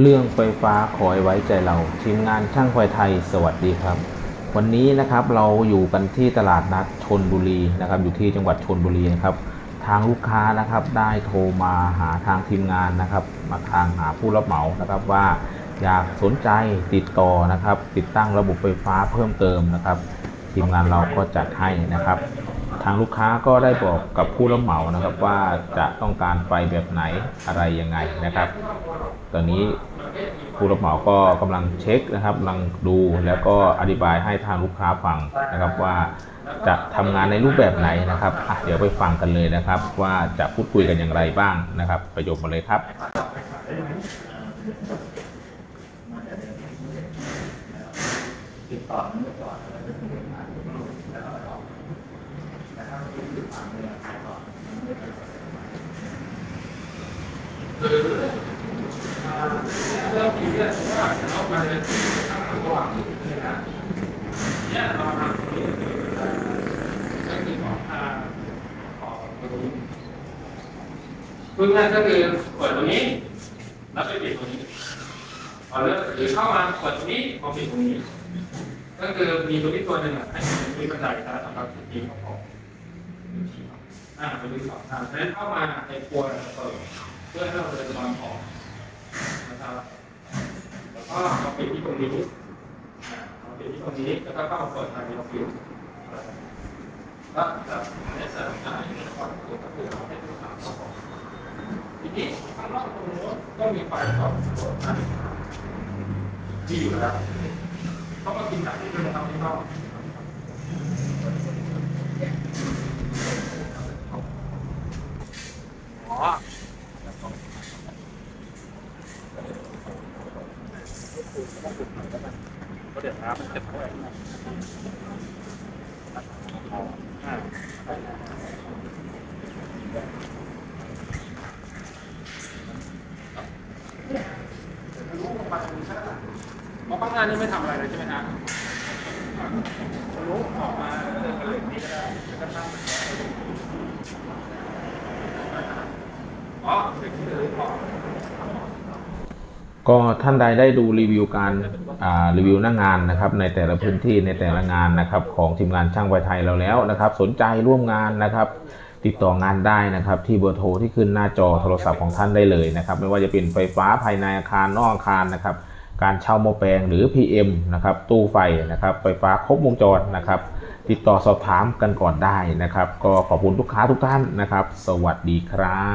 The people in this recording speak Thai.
เรื่องไฟฟ้าขอไว้ใจเรา ทีมงานช่างไฟไทย สวัสดีครับ วันนี้นะครับเราอยู่กันที่ตลาดนัดชนบุรีนะครับ อยู่ที่จังหวัดชนบุรีนะครับ ทางลูกค้านะครับได้โทรมาหาทางทีมงานนะครับ มาทางหาผู้รับเหมานะครับว่าอยากสนใจติดต่อนะครับ ติดตั้งระบบไฟฟ้าเพิ่มเติมนะครับ ทีมงานเราก็จัดให้นะครับ ทางลูกค้าก็ได้บอกกับผู้รับเหมานะครับว่าจะต้องการไฟแบบไหนอะไรยังไงนะครับ ตอนนี้ผู้รับเหมาก็กำลังเช็คนะครับกำลังดูแล้วก็อธิบายให้ทางลูกค้าฟังนะครับว่าจะทำงานในรูปแบบไหนนะครับเดี๋ยวไปฟังกันเลยนะครับ ว่าจะพูดคุยกันอย่างไรบ้างนะครับ ประโยคมาเลยครับ พูดง่ายก็คือเปิดตรงนี้ แล้วไปปิดตรงนี้พอเลิกหรือเข้ามาเปิดตรงนี้พอปิดตรงนี้ ก็คือมีตัวนี้ตัวหนึ่งอะให้มีบันไดนะสำหรับทีมของผม อ่าเป็นสองอ่าฉะนั้นเข้ามาในครัวเปิดเพื่อให้เราเดินตอนออกนะครับแล้วก็มาปิดที่ตรงนี้อ่ามาปิดที่ตรงนี้แล้วก็เข้ามาเปิดทางนี้เราปิดก็จะในสถานการณ์นี้ก่อนก็คือเราให้ลูกค้าเข้าออกทีนี้ข้างนอกตรงโน้นก็มีไฟสองตัวนะที่อยู่แล้วต้องมากินจากที่เป็นทำที่นอก อ๋อก็เดี๋ยวน้ำมันจะแตกอ่าหมอป้างงานนี่ไม่ทำอะไรเลยใช่ไหมฮะรู้ออกมาเดินกันเลยนี่ก็ได้แล้วก็ตั้งเด็ ก็ท่านใดได้ดูรีวิวการรีวิวหน้างานนะครับ ในแต่ละพื้นที่ในแต่ละงานนะครับ ของทีมงานช่างไฟไทยเราแล้วนะครับ สนใจร่วมงานนะครับ ติดต่องานได้นะครับ ที่เบอร์โทรที่ขึ้นหน้าจอโทรศัพท์ของท่านได้เลยนะครับ ไม่ว่าจะเป็นไฟฟ้าภายในอาคารนอกอาคารนะครับ การเช่าโมแปลงหรือ PM นะครับ ตู้ไฟนะครับ ไฟฟ้าครบวงจรนะครับ ติดต่อสอบถามกันก่อนได้นะครับ ก็ขอบคุณลูกค้าทุกท่านนะครับ สวัสดีครับ